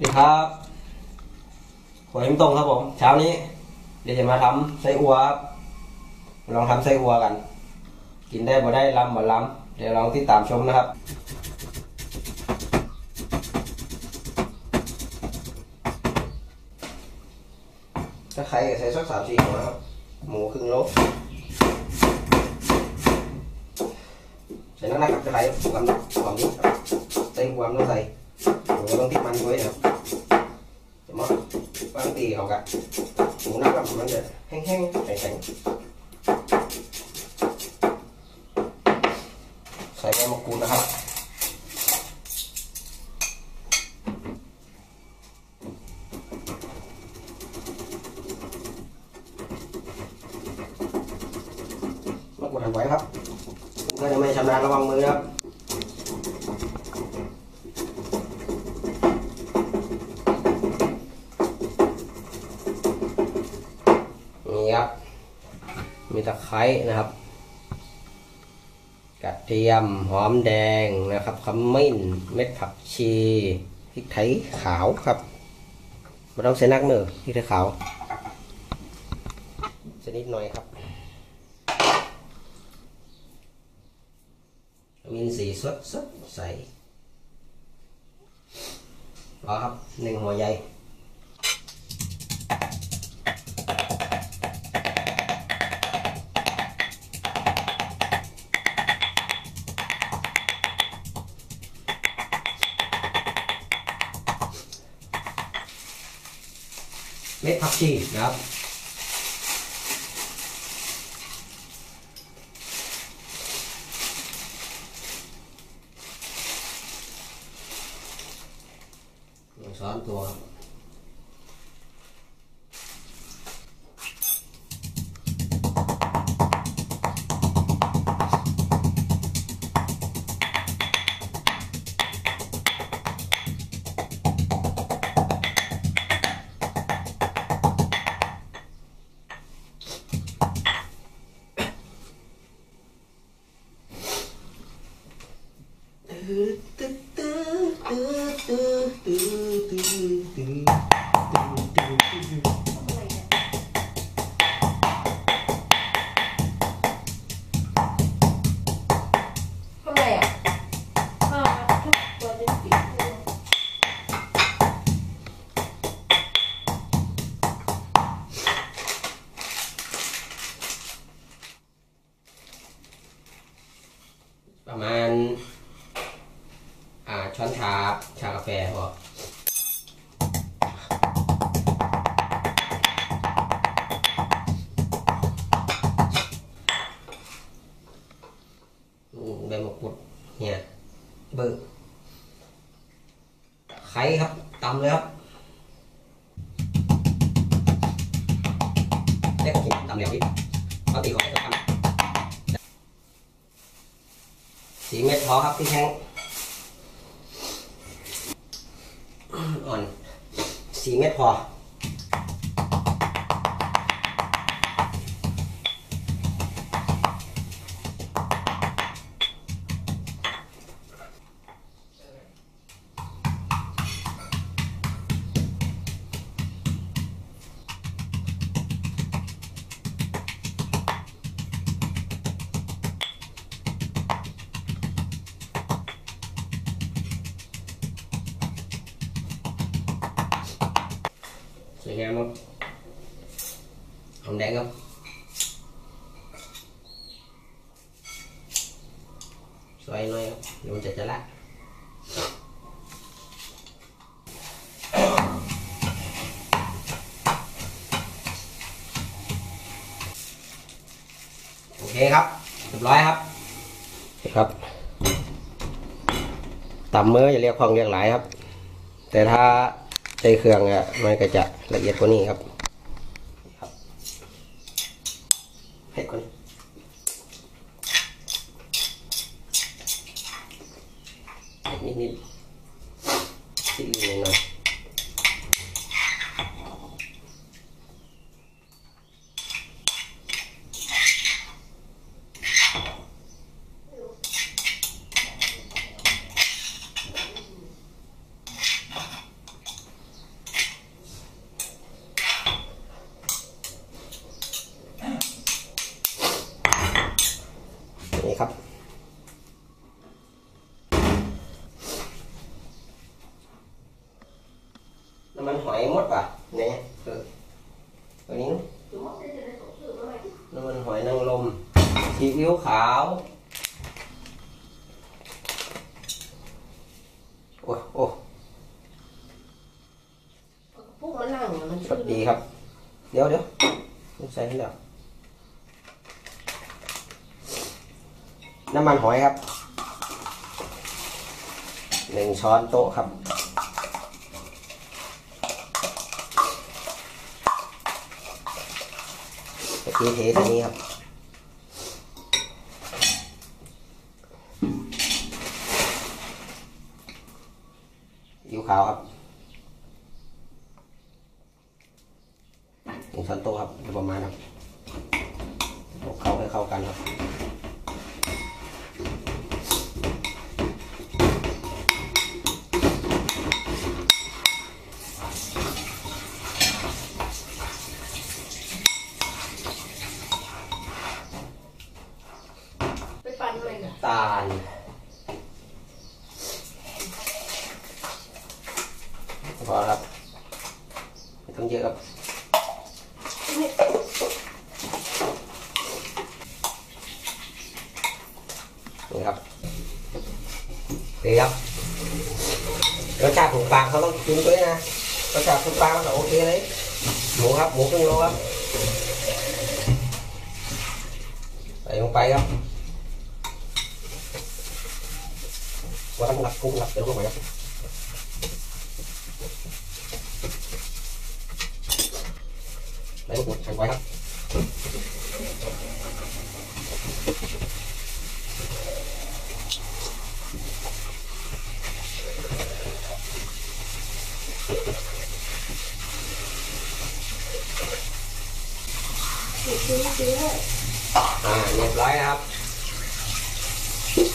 นี่ครับหัวหิมตรงครับผม เช้านี้ เดี๋ยวจะมาทำไส้อัวครับ ลองทำไส้อัวกัน กินได้บ่ได้ล้ำบ่ล้ำเดี๋ยวลองติดตามชมนะครับ ถ้าใครใส่สักสามสี่หัวครับ หมูครึ่งโลใส่น้ำหนักกับจะใครความความนี้ใส่ความต้องใส่ หมูต้องติดมันด้วยนะครับจะมาบางตีเขากะหมูหนักกับมันจะแห้งๆแข็งๆใส่ใบมะกรูดนะครับ มากดหันไว้ครับก็จะไม่ชำนาญระวังมือครับ นี่ครับ มีตะไค ร้นะครับกระเทียมหอมแดงนะครับขมิ้นเม็ดผักชีพริกไทยขาวครับไม่ต้องใส่นักเนอะพริกไทยขาวชนิดหน่อยครับวินสีสดสดใสรอครับหนึ่งหัวใหญ่ ชีนะครับหนึ่งช้อนตัว เลยครับเล็กกินตำแหลวนิดปกติเขาให้ตำสีเม็ดพอครับพี่แห้งอ่อนสีเม็ดพอ บเดี๋ยวมันจะจะละโอเคครับเรียบร้อยครับครับตำมืออย่าเรียกของเรียกหลายครับ แต่ถ้า ช้เครื่องอะมันก็จะละเอียดกว่านี้ครับครับเผ็ดกว่านี้เผ็ดนิดนิดๆซีอิ๊วหน่อย น้ำมันหอยหมดป่ะเนี่ยเออตัวนี้น้ำมันหอยนางรมซีอิ๊วขาว โอ้ยโอ้พวกมันนั่งอะมันสวัสดีครับ เดี๋ยวเดี๋ยวต้องใส่ให้แล้วน้ำมันหอยครับหนึ่งช้อนโต๊ะครับตะกี้เทใส่นี้ครับ ขาวครับหนึ่งช้อนโต๊ะครับโดยประมาณครับคลุกเข้าให้เข้ากันครับไปปั่นอะไรกันตาลพอแล้วครับไม่ต้องเยอะครับ นี่ครับดีครับรสชาติถูกปากเขาต้องกินด้วยนะรสชาติถูกปากมันก็โอเคเลยหมูครับหมูครึ่งโลครับใส่ลงไปครับว่าต้องหลับกุ้งหลับเดี๋ยวลงไปครับใส่ลูกหมูใส่ไว้ครับ ซื้อซื้อให้ อ่าเรียบร้อยนะครับ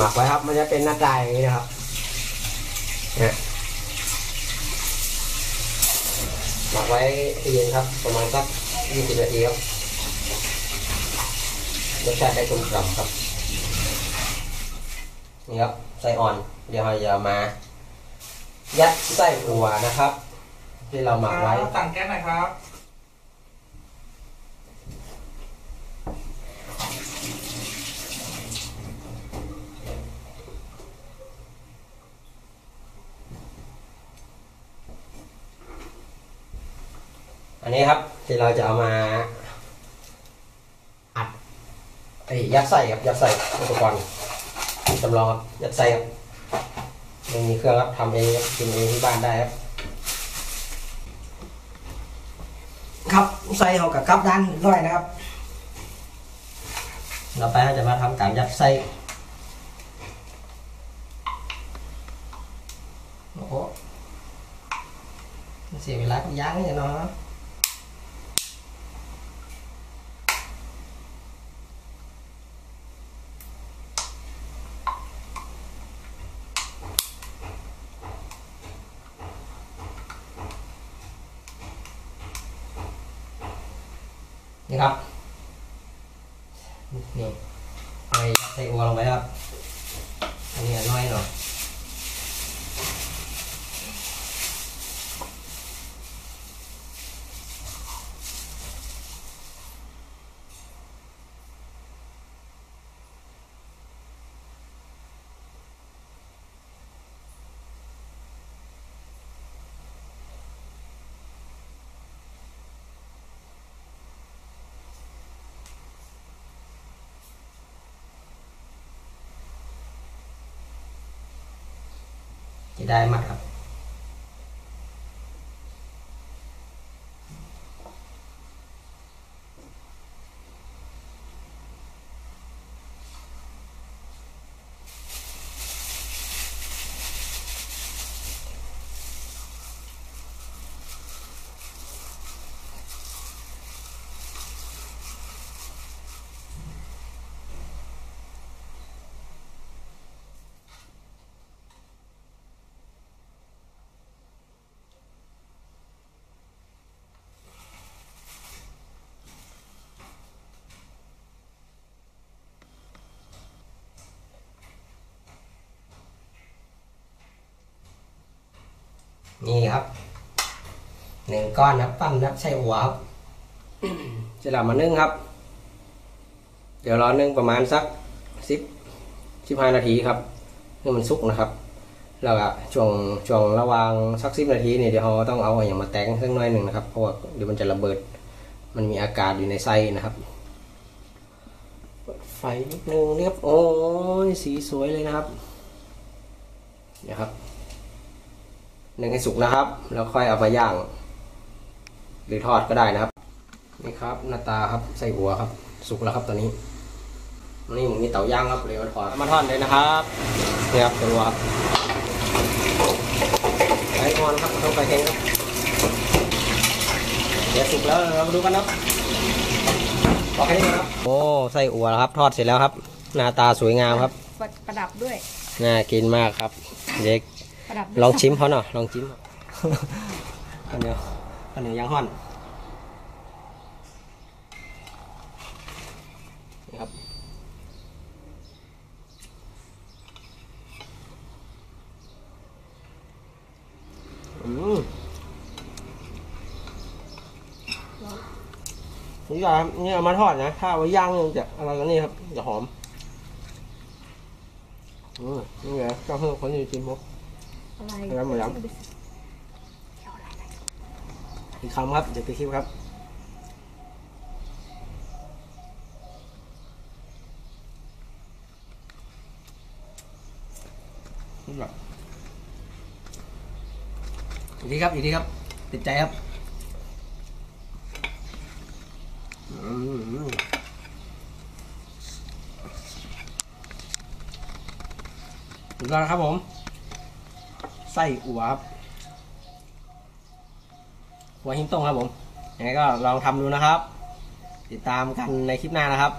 หมักไว้ครับ มันจะเป็นหน้าตาอย่างนี้นะครับเนี่ยหมักไว้เย็นครับ ประมาณสักยี่สิบนาทีครับรสชาติได้กลมกล่อมครับนี่ครับไส้อ่อน เดี๋ยวเราจะมา ยัดไส้อัวนะครับ ที่เราหมักไว้ สั่งแก๊สหน่อยครับ นนี้ครับ ที่เราจะเอามาอัดไอ้ยัดไส้ครับยัดไส้อุปกรณ์จำลองครับยัดไส้ครับไม่มีเครื่องครับทำเองครับกินเองที่บ้านได้ครับครับไส้เอากับกับด้านร้อยนะครับ เราไปจะมาทำการยัดไส้โอ้โหเสียเวลากับย่างเนี่ยเนาะ นี่ครับนี่เอาไปใส่อัวลงไปครับ ได้มัดครับ นี่ครับหนึ่งก้อนนะปั้นนะครับใช่หัวครับจะหลับมานึ่งครับ เดี๋ยวรอนึ่งประมาณสักสิบสิบห้านาทีครับให้มันสุกนะครับ แล้วก็ช่วงช่วงระหว่างสักสิบนาทีเนี่ยเดี๋ยวเราต้องเอาอย่างมาแตงสักหน่อยหนึ่งนะครับเพราะว่าเดี๋ยวมันจะระเบิด มันมีอากาศอยู่ในไส้นะครับไฟนิดนึงนะครับโอ้ยสีสวยเลยนะครับเดี๋ยวครับ นึ่งให้สุกนะครับ แล้วค่อยเอามาย่าง หรือทอดก็ได้นะครับ นี่ครับหน้าตาครับใส่หัวครับ สุกแล้วครับตอนนี้นี่ผมมีเตาย่างครับเลยมาทอดมาทอดเลยนะครับนี่ครับตัวครับไก่งอนครับต้องไปเองครับเดี๋ยวสุกแล้วเรามาดูกันครับพอแค่นี้ครับโอ้ใส่อัวแล้วครับ ทอดเสร็จแล้วครับ หน้าตาสวยงามครับประประดับด้วยน่ากินมากครับเด็ก ประดับลองชิมเขาหน่อยลองชิมข้าวเหนียวข้าวเหนียวย่างห่อนนะครับอืมนี่ครับนี่เอามาทอดนะ ถ้าเอาไว้ย่างเนี่ยมันจะอะไรกันนี่ครับ จะหอม อืมนี่ไงเจ้าเพื่อนคนอยู่ชิมผม อะไรแล้วหมดยังอีกคำครับ เดี๋ยวไปคลิปครับ นี่แบบอีกทีครับอีกทีครับ ติดใจครับอืมถึงแล้วนะครับผม ไส้อั่วครับหัวหินต้งครับผมยังไงก็ลองทำดูนะครับ ติดตามกันในคลิปหน้านะครับ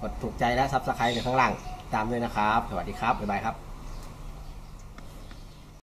กดถูกใจและซับสไครต์ในข้างล่างตามด้วยนะครับ สวัสดีครับ บ๊ายบายครับ